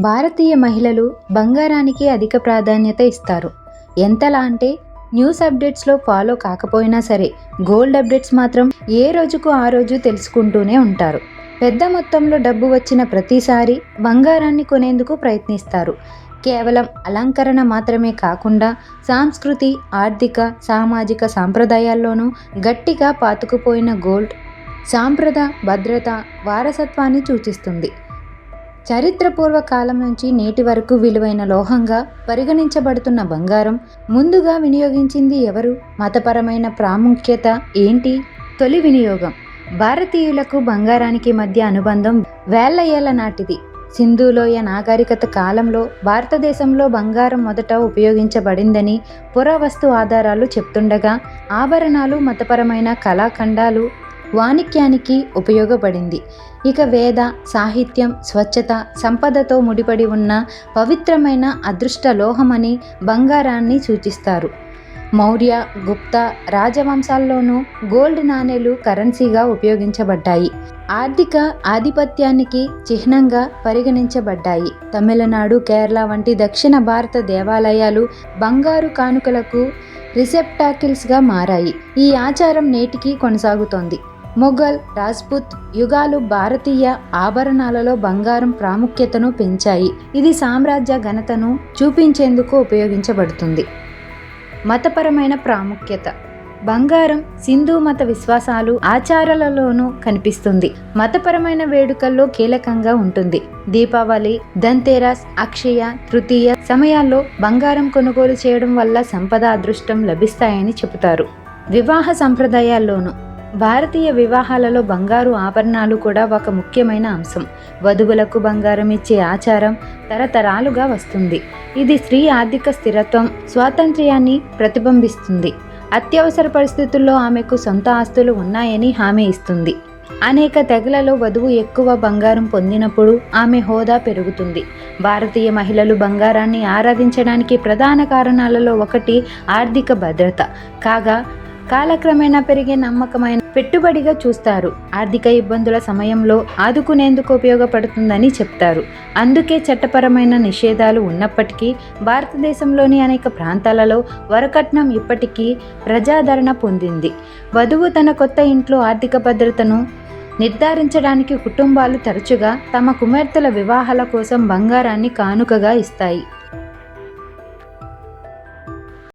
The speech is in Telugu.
భారతీయ మహిళలు బంగారానికి అధిక ప్రాధాన్యత ఇస్తారు. ఎంతలా అంటే న్యూస్ అప్డేట్స్లో ఫాలో కాకపోయినా సరే గోల్డ్ అప్డేట్స్ మాత్రం ఏ రోజుకు ఆ రోజు తెలుసుకుంటూనే ఉంటారు. పెద్ద మొత్తంలో డబ్బు వచ్చిన ప్రతిసారి బంగారాన్ని కొనేందుకు ప్రయత్నిస్తారు. కేవలం అలంకరణ మాత్రమే కాకుండా సాంస్కృతి ఆర్థిక సామాజిక సాంప్రదాయాల్లోనూ గట్టిగా పాతుకుపోయిన గోల్డ్ సాంప్రద భద్రత వారసత్వాన్ని సూచిస్తుంది. చరిత్రపూర్వ కాలం నుంచి నేటి వరకు విలువైన లోహంగా పరిగణించబడుతున్న బంగారం ముందుగా వినియోగించింది ఎవరు? మతపరమైన ప్రాముఖ్యత ఏంటి? తొలి వినియోగం. భారతీయులకు బంగారానికి మధ్య అనుబంధం వేల ఏళ్ళ నాటిది. సింధులోయ నాగరికత కాలంలో భారతదేశంలో బంగారం మొదట ఉపయోగించబడిందని పురావస్తు ఆధారాలు చెప్తుండగా ఆభరణాలు మతపరమైన కళాఖండాలు వాణిక్యానికి ఉపయోగపడింది. ఇక వేద సాహిత్యం స్వచ్ఛత సంపదతో ముడిపడి ఉన్న పవిత్రమైన అదృష్ట లోహమని బంగారాన్ని సూచిస్తారు. మౌర్య గుప్త రాజవంశాల్లోనూ గోల్డ్ నాణేలు కరెన్సీగా ఉపయోగించబడ్డాయి. ఆర్థిక ఆధిపత్యానికి చిహ్నంగా పరిగణించబడ్డాయి. తమిళనాడు కేరళ వంటి దక్షిణ భారత దేవాలయాలు బంగారు కానుకలకు రిసెప్టాకిల్స్గా మారాయి. ఈ ఆచారం నేటికి కొనసాగుతోంది. మొఘల్ రాజ్పుత్ యుగాలు భారతీయ ఆభరణాలలో బంగారం ప్రాముఖ్యతను పెంచాయి. ఇది సామ్రాజ్య ఘనతను చూపించేందుకు ఉపయోగించబడుతుంది. మతపరమైన ప్రాముఖ్యత. బంగారం సింధు మత విశ్వాసాలు ఆచారాలలోనూ కనిపిస్తుంది. మతపరమైన వేడుకల్లో కీలకంగా ఉంటుంది. దీపావళి దంతేరాస్ అక్షయ తృతీయ సమయాల్లో బంగారం కొనుగోలు చేయడం వల్ల సంపద అదృష్టం లభిస్తాయని చెబుతారు. వివాహ సంప్రదాయాల్లోనూ భారతీయ వివాహాలలో బంగారు ఆభరణాలు కూడా ఒక ముఖ్యమైన అంశం. వధువులకు బంగారం ఇచ్చే ఆచారం తరతరాలుగా వస్తుంది. ఇది స్త్రీ ఆర్థిక స్థిరత్వం స్వాతంత్ర్యాన్ని ప్రతిబింబిస్తుంది. అత్యవసర పరిస్థితుల్లో ఆమెకు సొంత ఆస్తులు ఉన్నాయని హామీ ఇస్తుంది. అనేక తెగలలో వధువు ఎక్కువ బంగారం పొందినప్పుడు ఆమె హోదా పెరుగుతుంది. భారతీయ మహిళలు బంగారాన్ని ఆరాధించడానికి ప్రధాన కారణాలలో ఒకటి ఆర్థిక భద్రత. కాగా కాలక్రమేణా పెరిగే నమ్మకమైన పెట్టుబడిగా చూస్తారు. ఆర్థిక ఇబ్బందుల సమయంలో ఆదుకునేందుకు ఉపయోగపడుతుందని చెప్తారు. అందుకే చట్టపరమైన నిషేధాలు ఉన్నప్పటికీ భారతదేశంలోని అనేక ప్రాంతాలలో వరకట్నం ఇప్పటికీ ప్రజాదరణ పొందింది. వధువు తన కొత్త ఇంట్లో ఆర్థిక భద్రతను నిర్ధారించడానికి కుటుంబాలు తరచుగా తమ కుమార్తెల వివాహాల కోసం బంగారాన్ని కానుకగా ఇస్తాయి.